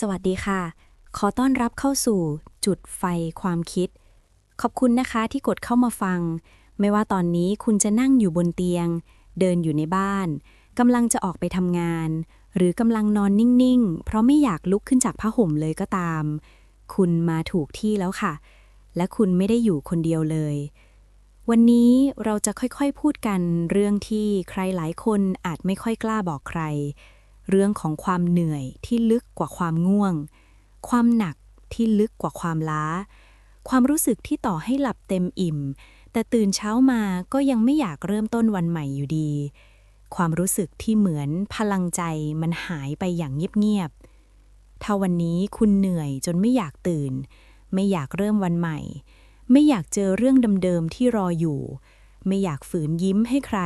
สวัสดีค่ะ ขอต้อนรับเข้าสู่จุดไฟความคิด ขอบคุณนะคะที่กดเข้ามาฟัง ไม่ว่าตอนนี้คุณจะนั่งอยู่บนเตียง เดินอยู่ในบ้านกำลังจะออกไปทำงาน หรือกำลังนอนนิ่งๆ เพราะไม่อยากลุกขึ้นจากผ้าห่มเลยก็ตาม คุณมาถูกที่แล้วค่ะ และคุณไม่ได้อยู่คนเดียวเลย วันนี้เราจะค่อยๆพูดกันเรื่องที่ใครหลายคนอาจไม่ค่อยกล้าบอกใคร เรื่องของความเหนื่อยที่ลึกกว่าความง่วง ความหนักที่ลึกกว่าความล้า ความรู้สึกที่ต่อให้หลับเต็มอิ่ม แต่ตื่นเช้ามาก็ยังไม่อยากเริ่มต้นวันใหม่อยู่ดี ความรู้สึกที่เหมือนพลังใจมันหายไปอย่างเงียบๆถ้าวันนี้คุณเหนื่อยจนไม่อยากตื่น ไม่อยากเริ่มวันใหม่ ไม่อยากเจอเรื่องเดิมๆที่รออยู่ ไม่อยากฝืนยิ้มให้ใคร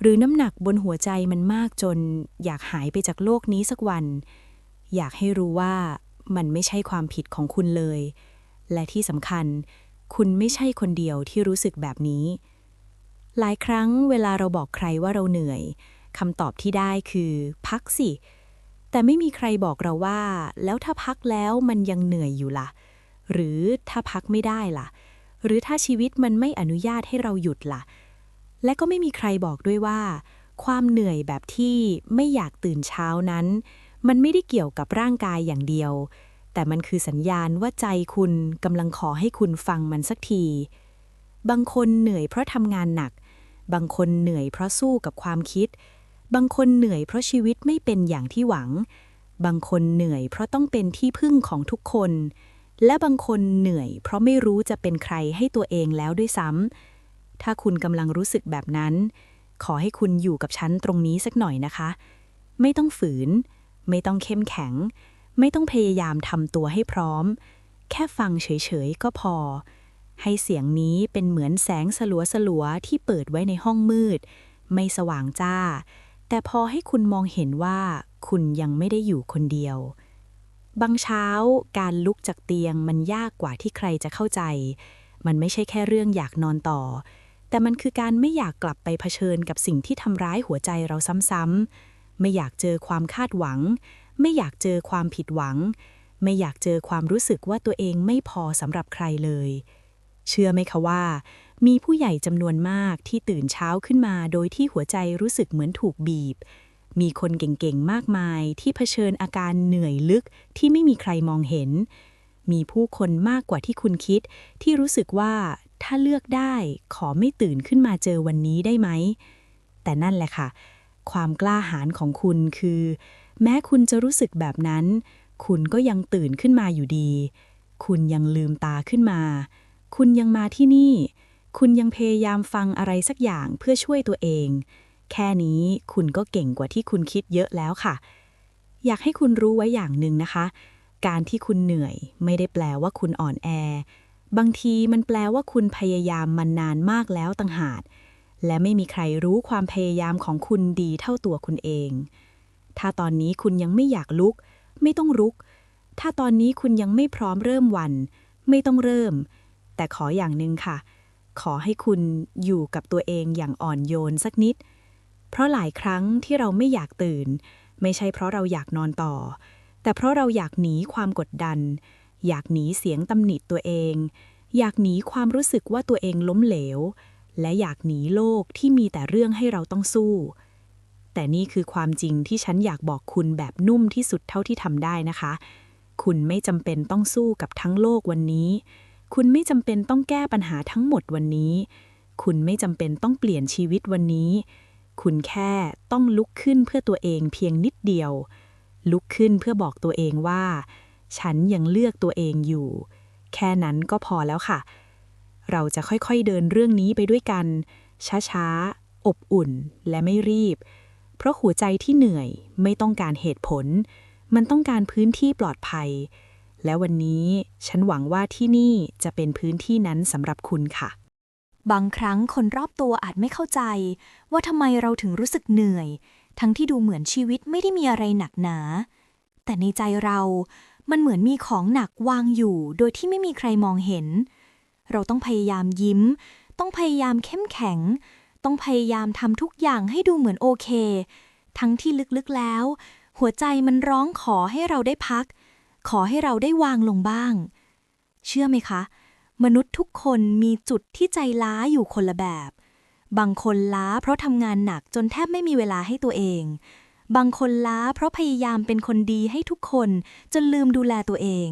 หรือน้ำหนักบนหัวใจมันมากจน อยากหายไปจากโลกนี้สักวัน อยากให้รู้ว่ามันไม่ใช่ความผิดของคุณเลย และที่สำคัญ คุณไม่ใช่คนเดียวที่รู้สึกแบบนี้ หลายครั้งเวลาเราบอกใครว่าเราเหนื่อยคำตอบที่ได้คือพักสิ แต่ไม่มีใครบอกเราว่า แล้วถ้าพักแล้วมันยังเหนื่อยอยู่ล่ะ หรือถ้าพักไม่ได้ล่ะ หรือถ้าชีวิตมันไม่อนุญาตให้เราหยุดล่ะ และก็ไม่มีใครบอกด้วยว่า ความเหนื่อยแบบที่ไม่อยากตื่นเช้านั้น มันไม่ได้เกี่ยวกับร่างกายอย่างเดียว แต่มันคือสัญญาณว่าใจคุณกำลังขอให้คุณฟังมันสักที บางคนเหนื่อยเพราะทำงานหนัก บางคนเหนื่อยเพราะสู้กับความคิด บางคนเหนื่อยเพราะชีวิตไม่เป็นอย่างที่หวัง บางคนเหนื่อยเพราะต้องเป็นที่พึ่งของทุกคน และบางคนเหนื่อย เพราะไม่รู้จะเป็นใครให้ตัวเองแล้วด้วยซ้ำ ถ้าคุณกำลังรู้สึกแบบนั้น ขอให้คุณอยู่กับฉันตรงนี้สักหน่อยนะคะ ไม่ต้องฝืน ไม่ต้องเข้มแข็ง ไม่ต้องพยายามทำตัวให้พร้อม แค่ฟังเฉยๆก็พอ ให้เสียงนี้เป็นเหมือนแสงสลัวๆที่เปิดไว้ในห้องมืด ไม่สว่างจ้า แต่พอให้คุณมองเห็นว่าคุณยังไม่ได้อยู่คนเดียว บางเช้าการลุกจากเตียงมันยากกว่าที่ใครจะเข้าใจ มันไม่ใช่แค่เรื่องอยากนอนต่อ แต่มันคือการไม่อยากกลับไปเผชิญกับสิ่งที่ทำร้ายหัวใจเราซ้ำๆ ไม่อยากเจอความคาดหวัง ไม่อยากเจอความผิดหวัง ไม่อยากเจอความรู้สึกว่าตัวเองไม่พอสำหรับใครเลย เชื่อไหมคะว่า มีผู้ใหญ่จำนวนมากที่ตื่นเช้าขึ้นมา โดยที่หัวใจรู้สึกเหมือนถูกบีบ มีคนเก่งๆ มากมายที่เผชิญอาการเหนื่อยลึกที่ไม่มีใครมองเห็นมีผู้คนมากกว่าที่คุณคิด ที่รู้สึกว่า ถ้าเลือกได้ขอไม่ตื่นขึ้นมาเจอวันนี้ได้ไหม แต่นั่นแหละค่ะ ความกล้าหาญของคุณคือ แม้คุณจะรู้สึกแบบนั้น คุณก็ยังตื่นขึ้นมาอยู่ดี คุณยังลืมตาขึ้นมา คุณยังมาที่นี่ คุณยังพยายามฟังอะไรสักอย่างเพื่อช่วยตัวเอง แค่นี้คุณก็เก่งกว่าที่คุณคิดเยอะแล้วค่ะ อยากให้คุณรู้ไว้อย่างหนึ่งนะคะ การที่คุณเหนื่อยไม่ได้แปลว่าคุณอ่อนแอ บางทีมันแปลว่าคุณพยายามมันนานมากแล้วต่างหากและไม่มีใครรู้ความพยายามของคุณดีเท่าตัวคุณเอง ถ้าตอนนี้คุณยังไม่อยากลุก ไม่ต้องลุก ถ้าตอนนี้คุณยังไม่พร้อมเริ่มวัน ไม่ต้องเริ่ม แต่ขออย่างหนึ่งค่ะ ขอให้คุณอยู่กับตัวเองอย่างอ่อนโยนสักนิด เพราะหลายครั้งที่เราไม่อยากตื่น ไม่ใช่เพราะเราอยากนอนต่อ แต่เพราะเราอยากหนีความกดดัน อยากหนีเสียงตำหนิตัวเอง อยากหนีความรู้สึกว่าตัวเองล้มเหลว และอยากหนีโลกที่มีแต่เรื่องให้เราต้องสู้ แต่นี่คือความจริงที่ฉันอยากบอกคุณแบบนุ่มที่สุดเท่าที่ทำได้นะคะ คุณไม่จำเป็นต้องสู้กับทั้งโลกวันนี้ คุณไม่จำเป็นต้องแก้ปัญหาทั้งหมดวันนี้ คุณไม่จำเป็นต้องเปลี่ยนชีวิตวันนี้ คุณแค่ต้องลุกขึ้นเพื่อตัวเองเพียงนิดเดียว ลุกขึ้นเพื่อบอกตัวเองว่า ฉันยังเลือกตัวเองอยู่ แค่นั้นก็พอแล้วค่ะ เราจะค่อยๆเดินเรื่องนี้ไปด้วยกัน ช้าๆ อบอุ่นและไม่รีบ เพราะหัวใจที่เหนื่อยไม่ต้องการเหตุผล มันต้องการพื้นที่ปลอดภัย และวันนี้ฉันหวังว่าที่นี่จะเป็นพื้นที่นั้นสำหรับคุณค่ะบางครั้งคนรอบตัวอาจไม่เข้าใจ ว่าทำไมเราถึงรู้สึกเหนื่อย ทั้งที่ดูเหมือนชีวิตไม่ได้มีอะไรหนักหนา แต่ในใจเรา มันเหมือนมีของหนักวางอยู่ โดยที่ไม่มีใครมองเห็น เราต้องพยายามยิ้ม ต้องพยายามเข้มแข็ง ต้องพยายามทำทุกอย่างให้ดูเหมือนโอเค ทั้งที่ลึกๆแล้ว หัวใจมันร้องขอให้เราได้พัก ขอให้เราได้วางลงบ้าง เชื่อไหมคะ มนุษย์ทุกคนมีจุดที่ใจล้าอยู่คนละแบบ บางคนล้าเพราะทำงานหนักจนแทบไม่มีเวลาให้ตัวเอง บางคนล้าเพราะพยายามเป็นคนดีให้ทุกคนจนลืมดูแลตัวเอง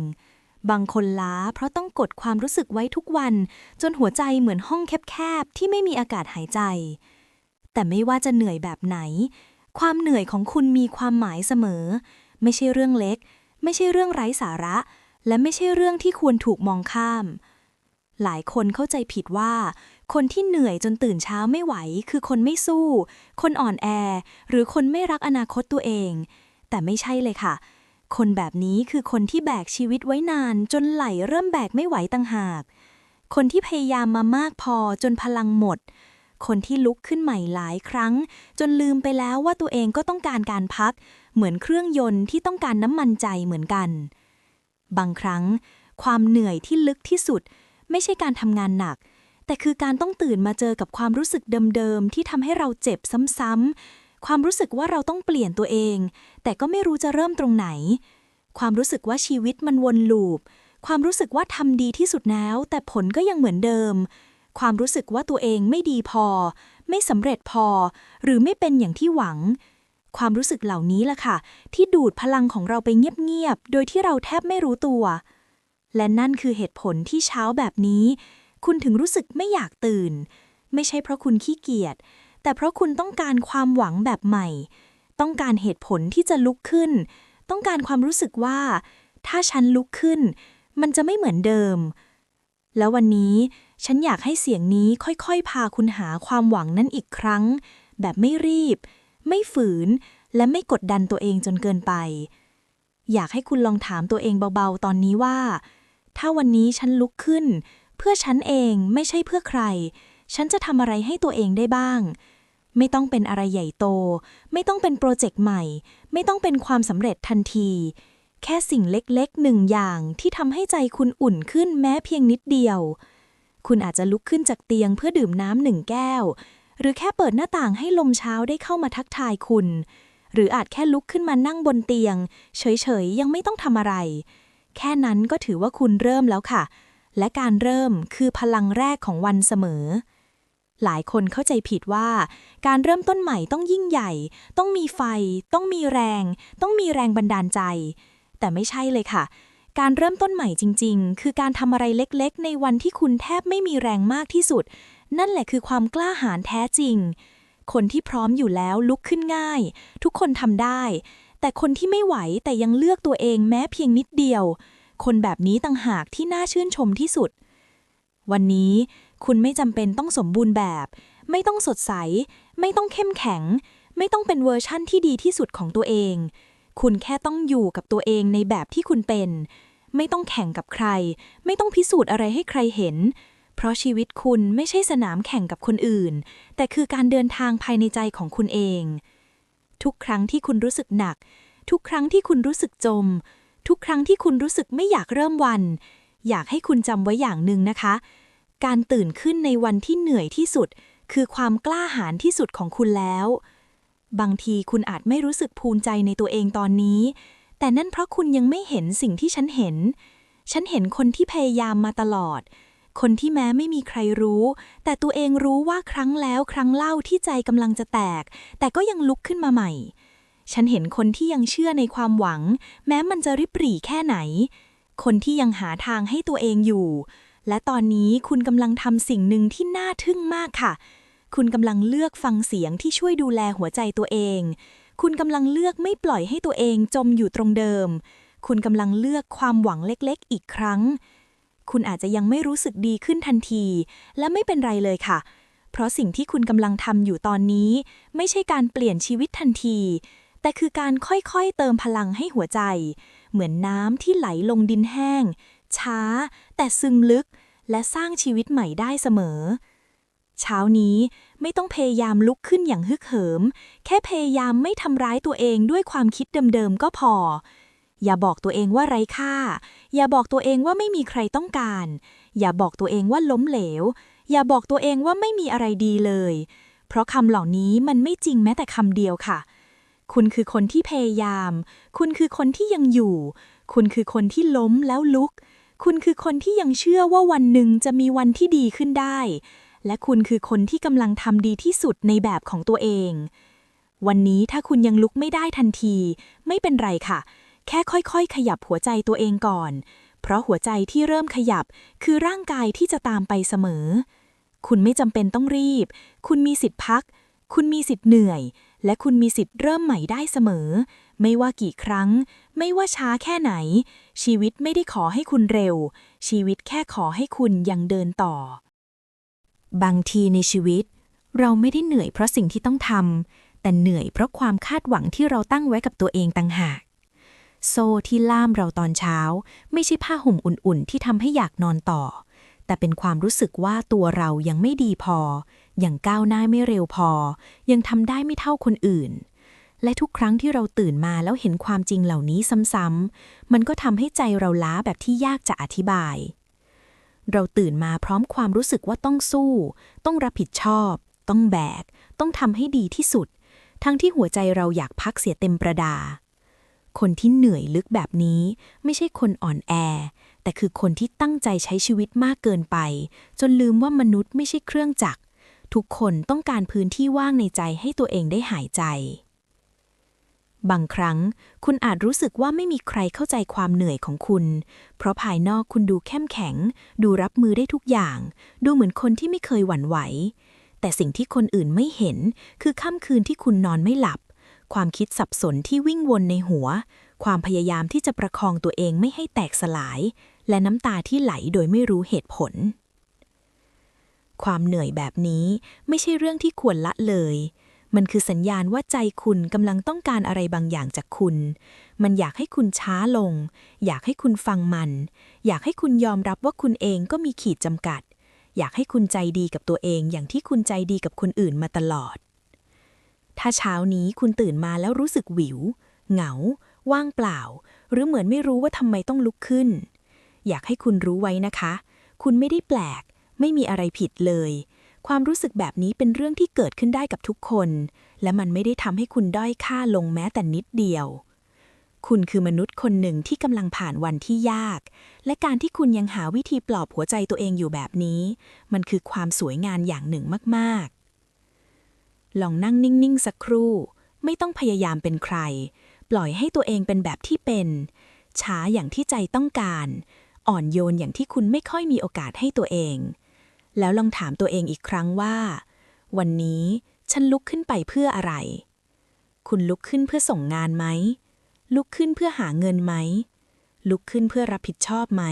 บางคนล้าเพราะต้องกดความรู้สึกไว้ทุกวัน จนหัวใจเหมือนห้องแคบๆที่ไม่มีอากาศหายใจ แต่ไม่ว่าจะเหนื่อยแบบไหน ความเหนื่อยของคุณมีความหมายเสมอ ไม่ใช่เรื่องเล็ก ไม่ใช่เรื่องไร้สาระ และไม่ใช่เรื่องที่ควรถูกมองข้าม หลายคนเข้าใจผิดว่า คนที่เหนื่อยจนตื่นเช้าไม่ไหว คือคนไม่สู้ คนอ่อนแอ หรือคนไม่รักอนาคตตัวเอง แต่ไม่ใช่เลยค่ะ คนแบบนี้คือคนที่แบกชีวิตไว้นานจนไหลเริ่มแบกไม่ไหวต่างหาก คนที่พยายามมามากพอจนพลังหมด คนที่ลุกขึ้นใหม่หลายครั้ง จนลืมไปแล้วว่าตัวเองก็ต้องการการพัก เหมือนเครื่องยนต์ที่ต้องการน้ำมันใจเหมือนกัน บางครั้ง ความเหนื่อยที่ลึกที่สุด ไม่ใช่การทำงานหนัก แต่คือการต้องตื่นมาเจอกับความรู้สึกเดิมๆที่ทำให้เราเจ็บซ้ำๆ ความรู้สึกว่าเราต้องเปลี่ยนตัวเอง แต่ก็ไม่รู้จะเริ่มตรงไหน ความรู้สึกว่าชีวิตมันวนลูป ความรู้สึกว่าทำดีที่สุดแล้ว แต่ผลก็ยังเหมือนเดิม ความรู้สึกว่าตัวเองไม่ดีพอ ไม่สำเร็จพอ หรือไม่เป็นอย่างที่หวัง ความรู้สึกเหล่านี้ล่ะค่ะ ที่ดูดพลังของเราไปเงียบๆ โดยที่เราแทบไม่รู้ตัว และนั่นคือเหตุผลที่เช้าแบบนี้ คุณถึงรู้สึกไม่อยากตื่น ไม่ใช่เพราะคุณขี้เกียจ แต่เพราะคุณต้องการความหวังแบบใหม่ ต้องการเหตุผลที่จะลุกขึ้น ต้องการความรู้สึกว่า ถ้าฉันลุกขึ้น มันจะไม่เหมือนเดิม แล้ววันนี้ฉันอยากให้เสียงนี้ค่อยๆ พาคุณหาความหวังนั้นอีกครั้ง แบบไม่รีบ ไม่ฝืน และไม่กดดันตัวเองจนเกินไป อยากให้คุณลองถามตัวเองเบาๆ ตอนนี้ว่า ถ้าวันนี้ฉันลุกขึ้น เพื่อฉันเองไม่ใช่เพื่อใคร ฉันจะทำอะไรให้ตัวเองได้บ้าง ไม่ต้องเป็นอะไรใหญ่โต ไม่ต้องเป็นโปรเจกต์ใหม่ ไม่ต้องเป็นความสำเร็จทันที แค่สิ่งเล็กๆหนึ่งอย่างที่ทำให้ใจคุณอุ่นขึ้นแม้เพียงนิดเดียว คุณอาจจะลุกขึ้นจากเตียงเพื่อดื่มน้ำหนึ่งแก้ว หรือแค่เปิดหน้าต่างให้ลมเช้าได้เข้ามาทักทายคุณ หรืออาจแค่ลุกขึ้นมานั่งบนเตียง เฉยๆยังไม่ต้องทำอะไร แค่นั้นก็ถือว่าคุณเริ่มแล้วค่ะ และการเริ่มคือพลังแรกของวันเสมอ หลายคนเข้าใจผิดว่า การเริ่มต้นใหม่ต้องยิ่งใหญ่ ต้องมีไฟ ต้องมีแรง ต้องมีแรงบันดาลใจ แต่ไม่ใช่เลยค่ะ การเริ่มต้นใหม่จริง ๆ คือการทำอะไรเล็กๆ ในวันที่คุณแทบไม่มีแรงมากที่สุด นั่นแหละคือความกล้าหาญแท้จริง คนที่พร้อมอยู่แล้วลุกขึ้นง่าย ทุกคนทำได้ แต่คนที่ไม่ไหวแต่ยังเลือกตัวเองแม้เพียงนิดเดียว คนแบบนี้ต่างหากที่น่าชื่นชมที่สุด วันนี้คุณไม่จำเป็นต้องสมบูรณ์แบบ ไม่ต้องสดใส ไม่ต้องเข้มแข็ง ไม่ต้องเป็นเวอร์ชั่นที่ดีที่สุดของตัวเอง คุณแค่ต้องอยู่กับตัวเองในแบบที่คุณเป็น ไม่ต้องแข่งกับใคร ไม่ต้องพิสูจน์อะไรให้ใครเห็น เพราะชีวิตคุณไม่ใช่สนามแข่งกับคนอื่น แต่คือการเดินทางภายในใจของคุณเอง ทุกครั้งที่คุณรู้สึกหนัก ทุกครั้งที่คุณรู้สึกจม ทุกครั้งที่คุณรู้สึกไม่อยากเริ่มวัน อยากให้คุณจำไว้อย่างหนึ่งนะคะ การตื่นขึ้นในวันที่เหนื่อยที่สุด คือความกล้าหาญที่สุดของคุณแล้ว บางทีคุณอาจไม่รู้สึกภูมิใจในตัวเองตอนนี้ แต่นั่นเพราะคุณยังไม่เห็นสิ่งที่ฉันเห็น ฉันเห็นคนที่พยายามมาตลอด คนที่แม้ไม่มีใครรู้ แต่ตัวเองรู้ว่าครั้งแล้วครั้งเล่าที่ใจกำลังจะแตก แต่ก็ยังลุกขึ้นมาใหม่ ฉันเห็นคนที่ยังเชื่อในความหวัง แม้มันจะริบหรี่แค่ไหน คนที่ยังหาทางให้ตัวเองอยู่ และตอนนี้คุณกำลังทำสิ่งหนึ่งที่น่าทึ่งมากค่ะ คุณกำลังเลือกฟังเสียงที่ช่วยดูแลหัวใจตัวเอง คุณกำลังเลือกไม่ปล่อยให้ตัวเองจมอยู่ตรงเดิม คุณกำลังเลือกความหวังเล็กๆ อีกครั้ง คุณอาจจะยังไม่รู้สึกดีขึ้นทันที และไม่เป็นไรเลยค่ะ เพราะสิ่งที่คุณกำลังทำอยู่ตอนนี้ ไม่ใช่การเปลี่ยนชีวิตทันที แต่คือการค่อยๆเติมพลังให้หัวใจ เหมือนน้ำที่ไหลลงดินแห้ง ช้า แต่ซึมลึก และสร้างชีวิตใหม่ได้เสมอ เช้านี้ไม่ต้องพยายามลุกขึ้นอย่างฮึกเหิม แค่พยายามไม่ทำร้ายตัวเองด้วยความคิดเดิมๆก็พอ อย่าบอกตัวเองว่าไร้ค่า อย่าบอกตัวเองว่าไม่มีใครต้องการ อย่าบอกตัวเองว่าล้มเหลว อย่าบอกตัวเองว่าไม่มีอะไรดีเลย เพราะคำเหล่านี้มันไม่จริงแม้แต่คำเดียวค่ะ คุณคือคนที่พยายาม คุณคือคนที่ยังอยู่ คุณคือคนที่ล้มแล้วลุก คุณคือคนที่ยังเชื่อว่าวันหนึ่งจะมีวันที่ดีขึ้นได้ และคุณคือคนที่กำลังทำดีที่สุดในแบบของตัวเอง วันนี้ถ้าคุณยังลุกไม่ได้ทันที ไม่เป็นไรค่ะ แค่ค่อยๆ ขยับหัวใจตัวเองก่อน เพราะหัวใจที่เริ่มขยับคือร่างกายที่จะตามไปเสมอ คุณไม่จำเป็นต้องรีบ คุณมีสิทธิ์พัก คุณมีสิทธิ์เหนื่อย และคุณมีสิทธิ์เริ่มใหม่ได้เสมอ ไม่ว่ากี่ครั้ง ไม่ว่าช้าแค่ไหน ชีวิตไม่ได้ขอให้คุณเร็ว ชีวิตแค่ขอให้คุณยังเดินต่อ บางทีในชีวิต เราไม่ได้เหนื่อยเพราะสิ่งที่ต้องทำแต่เหนื่อยเพราะความคาดหวังที่เราตั้งไว้กับตัวเองต่างหาก โซ่ที่ล่ามเราตอนเช้า ไม่ใช่ผ้าห่มอุ่นๆ ที่ทำให้อยากนอนต่อ แต่เป็นความรู้สึกว่าตัวเรายังไม่ดีพอ ยังก้าวหน้าไม่เร็วพอ ยังทำได้ไม่เท่าคนอื่น และทุกครั้งที่เราตื่นมาแล้วเห็นความจริงเหล่านี้ซ้ำๆมันก็ทำให้ใจเราล้าแบบที่ยากจะอธิบาย เราตื่นมาพร้อมความรู้สึกว่าต้องสู้ ต้องรับผิดชอบ ต้องแบก ต้องทำให้ดีที่สุด ทั้งที่หัวใจเราอยากพักเสียเต็มประดา คนที่เหนื่อยลึกแบบนี้ ไม่ใช่คนอ่อนแอแต่คือคนที่ตั้งใจใช้ชีวิตมากเกินไป จนลืมว่ามนุษย์ไม่ใช่เครื่องจักร ทุกคนต้องการพื้นที่ว่างในใจให้ตัวเองได้หายใจ บางครั้งคุณอาจรู้สึกว่าไม่มีใครเข้าใจความเหนื่อยของคุณ เพราะภายนอกคุณดูเข้มแข็ง ดูรับมือได้ทุกอย่าง ดูเหมือนคนที่ไม่เคยหวั่นไหว แต่สิ่งที่คนอื่นไม่เห็น คือค่ำคืนที่คุณนอนไม่หลับ ความคิดสับสนที่วิ่งวนในหัว ความพยายามที่จะประคองตัวเองไม่ให้แตกสลาย และน้ำตาที่ไหลโดยไม่รู้เหตุผล ความเหนื่อยแบบนี้ไม่ใช่เรื่องที่ควรละเลย มันคือสัญญาณว่าใจคุณกำลังต้องการอะไรบางอย่างจากคุณ มันอยากให้คุณช้าลง อยากให้คุณฟังมัน อยากให้คุณยอมรับว่าคุณเองก็มีขีดจำกัด อยากให้คุณใจดีกับตัวเอง อย่างที่คุณใจดีกับคนอื่นมาตลอด ถ้าเช้านี้คุณตื่นมาแล้วรู้สึกหวิว เหงา ว่างเปล่า หรือเหมือนไม่รู้ว่าทำไมต้องลุกขึ้น อยากให้คุณรู้ไว้นะคะ คุณไม่ได้แปลก ไม่มีอะไรผิดเลย ความรู้สึกแบบนี้เป็นเรื่องที่เกิดขึ้นได้กับทุกคน และมันไม่ได้ทำให้คุณด้อยค่าลงแม้แต่นิดเดียว คุณคือมนุษย์คนหนึ่งที่กำลังผ่านวันที่ยาก และการที่คุณยังหาวิธีปลอบหัวใจตัวเองอยู่แบบนี้ มันคือความสวยงามอย่างหนึ่งมากๆ ลองนั่งนิ่งๆสักครู่ ไม่ต้องพยายามเป็นใคร ปล่อยให้ตัวเองเป็นแบบที่เป็น ช้าอย่างที่ใจต้องการอ่อนโยนอย่างที่คุณไม่ค่อยมีโอกาสให้ตัวเอง แล้วลองถามตัวเองอีกครั้งว่า วันนี้ฉันลุกขึ้นไปเพื่ออะไร คุณลุกขึ้นเพื่อส่งงานไหม ลุกขึ้นเพื่อหาเงินไหม ลุกขึ้นเพื่อรับผิดชอบไหม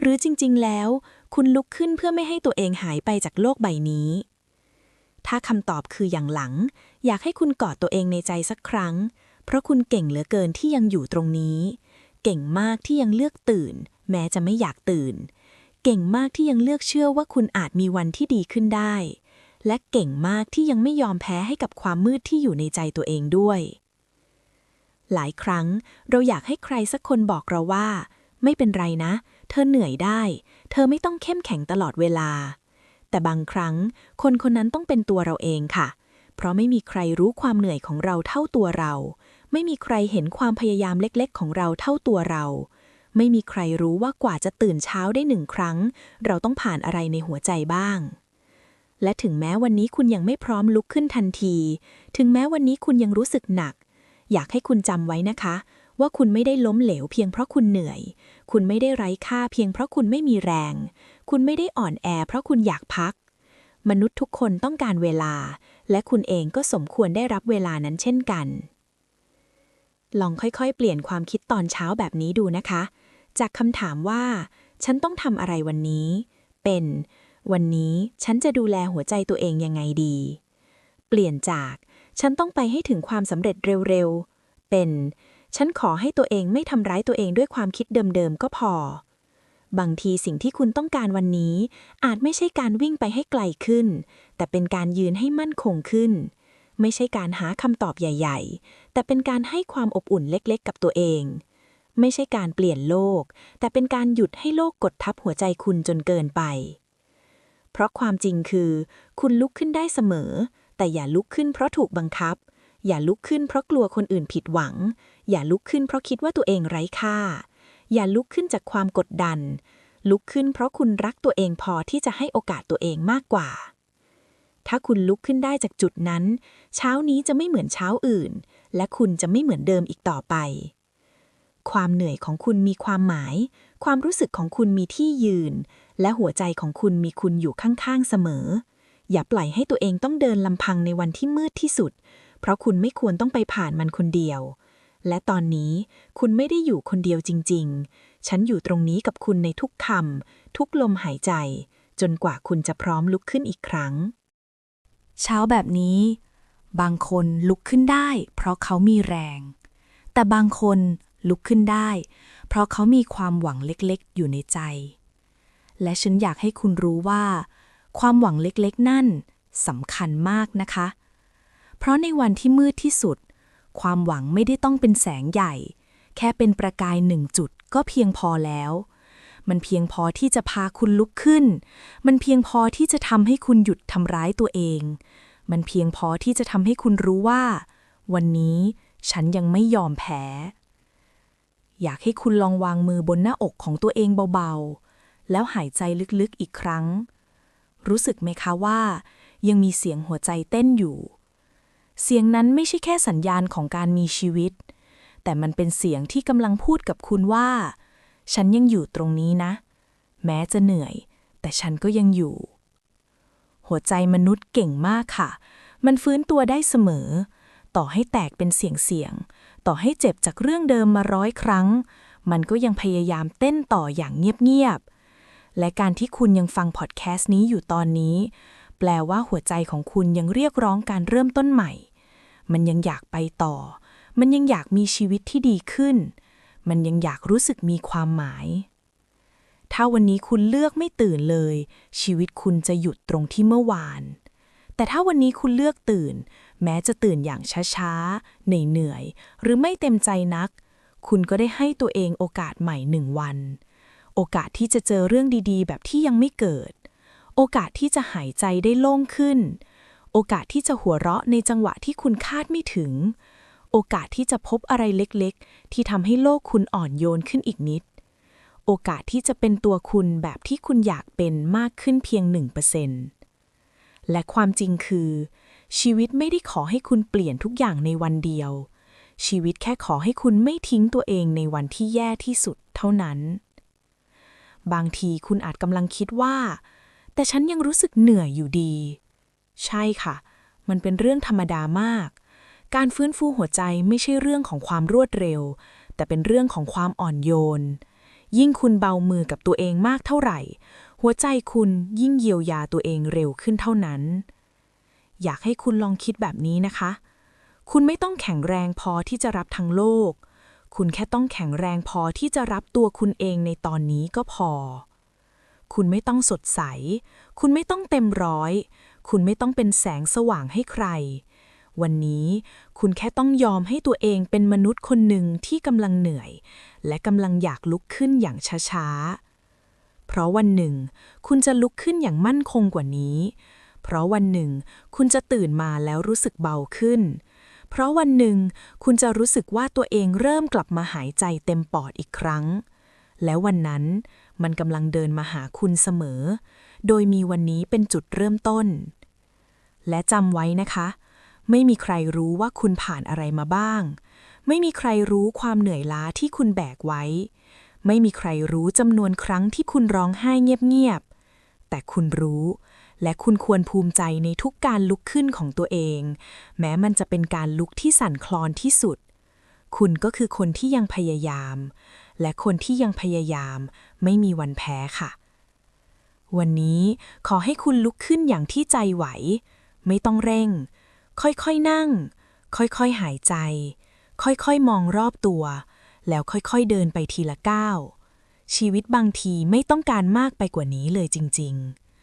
หรือจริงๆ แล้ว คุณลุกขึ้นเพื่อไม่ให้ตัวเองหายไปจากโลกใบนี้ ถ้าคำตอบคืออย่างหลัง อยากให้คุณกอดตัวเองในใจสักครั้ง เพราะคุณเก่งเหลือเกินที่ยังอยู่ตรงนี้ เก่งมากที่ยังเลือกตื่น แม้จะไม่อยากตื่น เก่งมากที่ยังเลือกเชื่อว่าคุณอาจมีวันที่ดีขึ้นได้ และเก่งมากที่ยังไม่ยอมแพ้ให้กับความมืดที่อยู่ในใจตัวเองด้วย หลายครั้งเราอยากให้ใครสักคนบอกเราว่า ไม่เป็นไรนะ เธอเหนื่อยได้ เธอไม่ต้องเข้มแข็งตลอดเวลา แต่บางครั้ง คนคนนั้นต้องเป็นตัวเราเองค่ะ เพราะไม่มีใครรู้ความเหนื่อยของเราเท่าตัวเรา ไม่มีใครเห็นความพยายามเล็ก ๆ ของเราเท่าตัวเรา ไม่มีใครรู้ว่ากว่าจะตื่นเช้าได้หนึ่งครั้ง เราต้องผ่านอะไรในหัวใจบ้าง และถึงแม้วันนี้คุณยังไม่พร้อมลุกขึ้นทันที ถึงแม้วันนี้คุณยังรู้สึกหนัก อยากให้คุณจำไว้นะคะ ว่าคุณไม่ได้ล้มเหลวเพียงเพราะคุณเหนื่อย คุณไม่ได้ไร้ค่าเพียงเพราะคุณไม่มีแรง คุณไม่ได้อ่อนแอ เพราะคุณอยากพัก มนุษย์ทุกคนต้องการเวลา และคุณเองก็สมควรได้รับเวลานั้นเช่นกันลองค่อยๆ เปลี่ยนความคิดตอนเช้าแบบนี้ดูนะคะ จากคำถามว่า ฉันต้องทำอะไรวันนี้ เป็น วันนี้ฉันจะดูแลหัวใจตัวเองยังไงดี เปลี่ยนจาก ฉันต้องไปให้ถึงความสำเร็จเร็วๆ เป็น ฉันขอให้ตัวเองไม่ทำร้ายตัวเองด้วยความคิดเดิมๆ ก็พอ บางทีสิ่งที่คุณต้องการวันนี้ อาจไม่ใช่การวิ่งไปให้ไกลขึ้น แต่เป็นการยืนให้มั่นคงขึ้น ไม่ใช่การหาคำตอบใหญ่ ๆ แต่เป็นการให้ความอบอุ่นเล็กๆ กับตัวเอง ไม่ใช่การเปลี่ยนโลก แต่เป็นการหยุดให้โลกกดทับหัวใจคุณจนเกินไป เพราะความจริงคือ คุณลุกขึ้นได้เสมอ แต่อย่าลุกขึ้นเพราะถูกบังคับ อย่าลุกขึ้นเพราะกลัวคนอื่นผิดหวัง อย่าลุกขึ้นเพราะคิดว่าตัวเองไร้ค่า อย่าลุกขึ้นจากความกดดัน ลุกขึ้นเพราะคุณรักตัวเองพอที่จะให้โอกาสตัวเองมากกว่าถ้าคุณลุกขึ้นได้จากจุดนั้น เช้านี้จะไม่เหมือนเช้าอื่น และคุณจะไม่เหมือนเดิมอีกต่อไป ความเหนื่อยของคุณมีความหมาย ความรู้สึกของคุณมีที่ยืน และหัวใจของคุณมีคุณอยู่ข้างๆเสมอ อย่าปล่อยให้ตัวเองต้องเดินลำพังในวันที่มืดที่สุด เพราะคุณไม่ควรต้องไปผ่านมันคนเดียว และตอนนี้คุณไม่ได้อยู่คนเดียวจริง ๆ ฉันอยู่ตรงนี้กับคุณในทุกคำทุกลมหายใจ จนกว่าคุณจะพร้อมลุกขึ้นอีกครั้ง เช้าแบบนี้ บางคนลุกขึ้นได้ เพราะเขามีแรง แต่บางคน ลุกขึ้นได้ เพราะเขามีความหวังเล็กๆ อยู่ในใจ และฉันอยากให้คุณรู้ว่า ความหวังเล็กๆ นั่นสำคัญมากนะคะ เพราะในวันที่มืดที่สุด ความหวังไม่ได้ต้องเป็นแสงใหญ่ แค่เป็นประกายหนึ่งจุดก็เพียงพอแล้ว มันเพียงพอที่จะพาคุณลุกขึ้น มันเพียงพอที่จะทำให้คุณหยุดทำร้ายตัวเอง มันเพียงพอที่จะทำให้คุณรู้ว่า วันนี้ฉันยังไม่ยอมแพ้ อยากให้คุณลองวางมือบนหน้าอกของตัวเองเบาๆ แล้วหายใจลึกๆอีกครั้ง รู้สึกไหมคะว่า ยังมีเสียงหัวใจเต้นอยู่ เสียงนั้นไม่ใช่แค่สัญญาณของการมีชีวิต แต่มันเป็นเสียงที่กำลังพูดกับคุณว่า ฉันยังอยู่ตรงนี้นะ แม้จะเหนื่อย แต่ฉันก็ยังอยู่ หัวใจมนุษย์เก่งมากค่ะ มันฟื้นตัวได้เสมอ ต่อให้แตกเป็นเสียงเสียงๆ ต่อให้เจ็บจากเรื่องเดิมมาร้อยครั้ง มันก็ยังพยายามเต้นต่ออย่างเงียบๆ และการที่คุณยังฟังพอดแคสต์นี้อยู่ตอนนี้ แปลว่าหัวใจของคุณยังเรียกร้องการเริ่มต้นใหม่ มันยังอยากไปต่อ มันยังอยากมีชีวิตที่ดีขึ้น มันยังอยากรู้สึกมีความหมาย ถ้าวันนี้คุณเลือกไม่ตื่นเลย ชีวิตคุณจะหยุดตรงที่เมื่อวาน แต่ถ้าวันนี้คุณเลือกตื่น แม้จะตื่นอย่างช้าๆเหนื่อยๆหรือไม่เต็มใจนัก คุณก็ได้ให้ตัวเองโอกาสใหม่หนึ่งวัน โอกาสที่จะเจอเรื่องดีๆ แบบที่ยังไม่เกิด โอกาสที่จะหายใจได้โล่งขึ้น โอกาสที่จะหัวเราะในจังหวะที่คุณคาดไม่ถึง โอกาสที่จะพบอะไรเล็กๆ ที่ทำให้โลกคุณอ่อนโยนขึ้นอีกนิด โอกาสที่จะเป็นตัวคุณแบบที่คุณอยากเป็นมากขึ้นเพียง1% และความจริงคือ ชีวิตไม่ได้ขอให้คุณเปลี่ยนทุกอย่างในวันเดียว ชีวิตแค่ขอให้คุณไม่ทิ้งตัวเองในวันที่แย่ที่สุดเท่านั้น บางทีคุณอาจกำลังคิดว่า แต่ฉันยังรู้สึกเหนื่อยอยู่ดี ใช่ค่ะ มันเป็นเรื่องธรรมดามาก การฟื้นฟูหัวใจไม่ใช่เรื่องของความรวดเร็ว แต่เป็นเรื่องของความอ่อนโยน ยิ่งคุณเบามือกับตัวเองมากเท่าไหร่ หัวใจคุณยิ่งเยียวยาตัวเองเร็วขึ้นเท่านั้น อยากให้คุณลองคิดแบบนี้นะคะ คุณไม่ต้องแข็งแรงพอที่จะรับทั้งโลก คุณแค่ต้องแข็งแรงพอที่จะรับตัวคุณเองในตอนนี้ก็พอ คุณไม่ต้องสดใส คุณไม่ต้องเต็มร้อย คุณไม่ต้องเป็นแสงสว่างให้ใคร วันนี้คุณแค่ต้องยอมให้ตัวเองเป็นมนุษย์คนหนึ่งที่กำลังเหนื่อย และกำลังอยากลุกขึ้นอย่างช้าๆ เพราะวันหนึ่ง คุณจะลุกขึ้นอย่างมั่นคงกว่านี้ เพราะวันหนึ่ง คุณจะตื่นมาแล้วรู้สึกเบาขึ้น เพราะวันหนึ่ง คุณจะรู้สึกว่าตัวเองเริ่มกลับมาหายใจเต็มปอดอีกครั้ง แล้ววันนั้นมันกำลังเดินมาหาคุณเสมอ โดยมีวันนี้เป็นจุดเริ่มต้น และจำไว้นะคะ ไม่มีใครรู้ว่าคุณผ่านอะไรมาบ้าง ไม่มีใครรู้ความเหนื่อยล้าที่คุณแบกไว้ ไม่มีใครรู้จำนวนครั้งที่คุณร้องไห้เงียบๆ แต่คุณรู้ และคุณควรภูมิใจในทุกการลุกขึ้นของตัวเอง แม้มันจะเป็นการลุกที่สั่นคลอนที่สุด คุณก็คือคนที่ยังพยายาม และคนที่ยังพยายามไม่มีวันแพ้ค่ะ วันนี้ขอให้คุณลุกขึ้นอย่างที่ใจไหว ไม่ต้องเร่ง ค่อยๆนั่ง ค่อยๆหายใจ ค่อยๆมองรอบตัว แล้วค่อยๆเดินไปทีละก้าว ชีวิตบางทีไม่ต้องการมากไปกว่านี้เลยจริง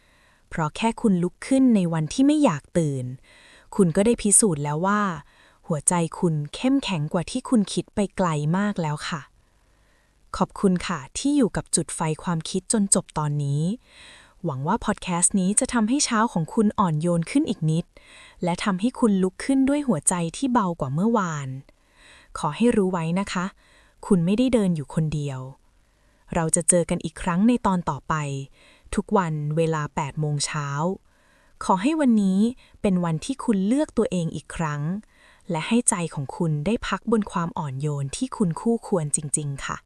ๆ เพราะแค่คุณลุกขึ้นในวันที่ไม่อยากตื่น คุณก็ได้พิสูจน์แล้วว่า หัวใจคุณเข้มแข็งกว่าที่คุณคิดไปไกลมากแล้วค่ะ ขอบคุณค่ะที่อยู่กับจุดไฟความคิดจนจบตอนนี้ หวังว่าพอดแคสต์นี้จะทำให้เช้าของคุณอ่อนโยนขึ้นอีกนิด และทำให้คุณลุกขึ้นด้วยหัวใจที่เบากว่าเมื่อวาน ขอให้รู้ไว้นะคะ คุณไม่ได้เดินอยู่คนเดียว เราจะเจอกันอีกครั้งในตอนต่อไป ทุกวันเวลา 8 โมงเช้า ขอให้วันนี้เป็นวันที่คุณเลือกตัวเองอีกครั้ง และให้ใจของคุณได้พักบนความอ่อนโยนที่คุณคู่ควรจริง ๆ ค่ะ